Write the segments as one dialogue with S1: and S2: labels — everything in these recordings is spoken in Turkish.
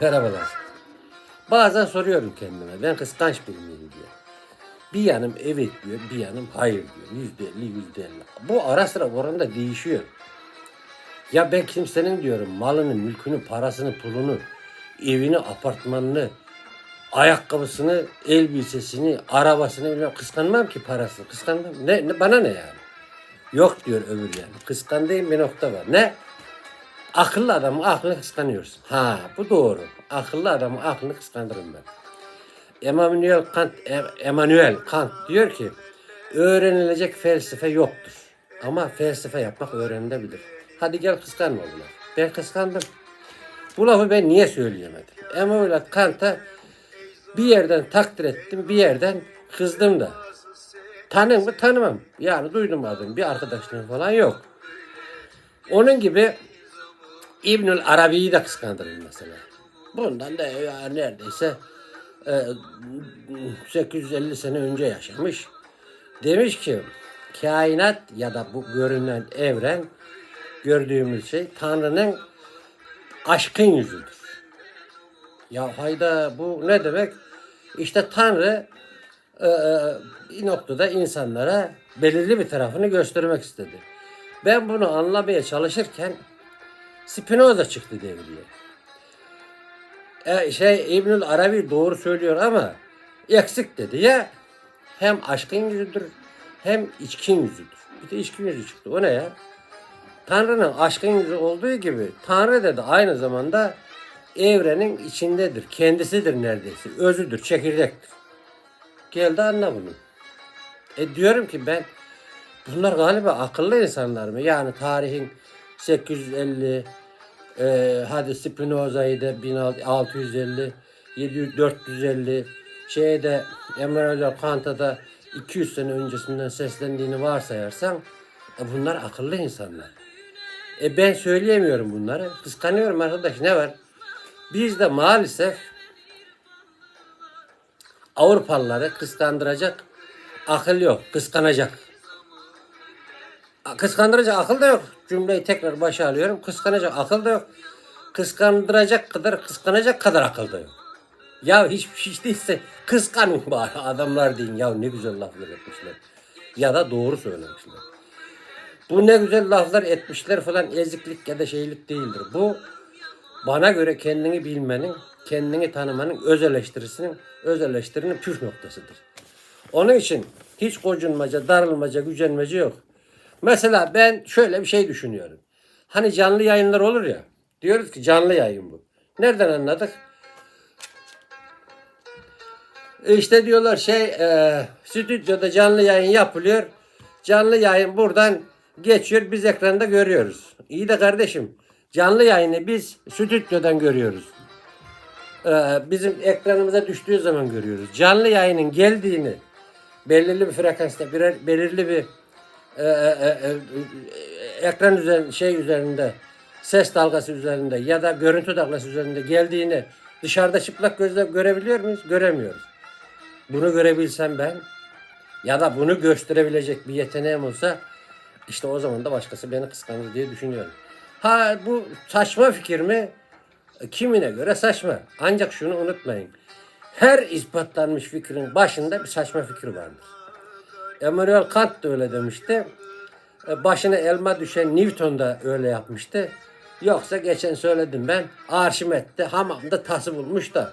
S1: Merhabalar. Bazen soruyorum kendime ben kıskanç biri miyim diye. Bir yanım evet diyor, bir yanım hayır diyor. Yüzde elli, yüzde elli. Bu ara sıra oranda değişiyor. Ya ben kimsenin diyorum malını, mülkünü, parasını, pulunu, evini, apartmanını, ayakkabısını, elbisesini, arabasını bilmem kıskanmam ki parasını. Kıskanmam. Ne, ne bana ne yani? Yok diyor öbür yani. Kıskandığım bir nokta var. Ne? Akıllı adamın aklını kıskanıyorsun. Ha bu doğru. Akıllı adamın aklını kıskandırırım ben. Emmanuel Kant, Em- Emmanuel Kant diyor ki öğrenilecek felsefe yoktur. Ama felsefe yapmak öğrenilebilir. Hadi gel kıskanma bunu. Ben kıskandım. Bu lafı ben niye söyleyemedim? Emmanuel Kant'a bir yerden takdir ettim, bir yerden kızdım da. Tanım mı? Tanımam. Yani duydum adını. Bir arkadaşlığım falan yok. Onun gibi İbnül Arabi'yi de kıskandırır mesela. Bundan da neredeyse e, 850 sene önce yaşamış. Demiş ki kainat ya da bu görünen evren gördüğümüz şey Tanrı'nın aşkın yüzüdür. Ya hayda bu ne demek? İşte Tanrı e, e, noktada insanlara belirli bir tarafını göstermek istedi. Ben bunu anlamaya çalışırken Spinoza çıktı devreye. E, şey İbnül Arabi doğru söylüyor ama eksik dedi ya hem aşkın yüzüdür hem içkin yüzüdür. Bir de içkin yüzü çıktı. O ne ya? Tanrı'nın aşkın yüzü olduğu gibi Tanrı da aynı zamanda evrenin içindedir. Kendisidir neredeyse. Özüdür, çekirdektir. Geldi anla bunu. E diyorum ki ben bunlar galiba akıllı insanlar mı? Yani tarihin 850 e, hadi Spinoza'yı da 1650 700 450 şeyde Emmanuel Kant'a da 200 sene öncesinden seslendiğini varsayarsan e, bunlar akıllı insanlar. E ben söyleyemiyorum bunları. Kıskanıyorum arkadaş ne var? Bizde maalesef Avrupalıları kıskandıracak akıl yok. Kıskanacak. Kıskandıracak akıl da yok. Cümleyi tekrar başa alıyorum. Kıskanacak akıl da yok. Kıskandıracak kadar, kıskanacak kadar akıl da yok. Ya hiç, hiç değilse kıskanın bari adamlar deyin. Ya ne güzel laflar etmişler. Ya da doğru söylemişler. Bu ne güzel laflar etmişler falan eziklik ya da şeylik değildir. Bu bana göre kendini bilmenin, kendini tanımanın öz eleştirisinin, öz eleştirinin püf noktasıdır. Onun için hiç gocunmaca, darılmaca, gücenmece yok. Mesela ben şöyle bir şey düşünüyorum. Hani canlı yayınlar olur ya. Diyoruz ki canlı yayın bu. Nereden anladık? İşte diyorlar şey e, stüdyoda canlı yayın yapılıyor. Canlı yayın buradan geçiyor. Biz ekranda görüyoruz. İyi de kardeşim canlı yayını biz stüdyodan görüyoruz. E, bizim ekranımıza düştüğü zaman görüyoruz. Canlı yayının geldiğini belirli bir frekansta birer, belirli bir e, e, e, e, ekran üzerinde şey üzerinde ses dalgası üzerinde ya da görüntü dalgası üzerinde geldiğini dışarıda çıplak gözle görebiliyor muyuz? Göremiyoruz. Bunu görebilsem ben ya da bunu gösterebilecek bir yeteneğim olsa işte o zaman da başkası beni kıskanır diye düşünüyorum. Ha bu saçma fikir mi? Kimine göre saçma. Ancak şunu unutmayın. Her ispatlanmış fikrin başında bir saçma fikir vardır. Emmanuel Kant da öyle demişti. E, Başına elma düşen Newton da öyle yapmıştı. Yoksa geçen söyledim ben Arşimet de hamamda tası bulmuş da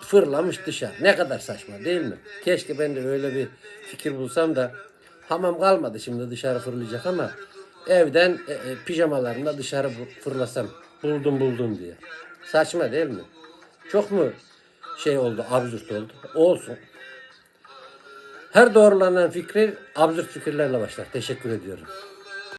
S1: fırlamış dışarı. Ne kadar saçma değil mi? Keşke ben de öyle bir fikir bulsam da hamam kalmadı şimdi dışarı fırlayacak ama evden e, e, pijamalarımla dışarı fırlasam buldum buldum diye. Saçma değil mi? Çok mu şey oldu, absürt oldu? Olsun. Her doğrulanan fikri absürt fikirlerle başlar. Teşekkür ediyorum.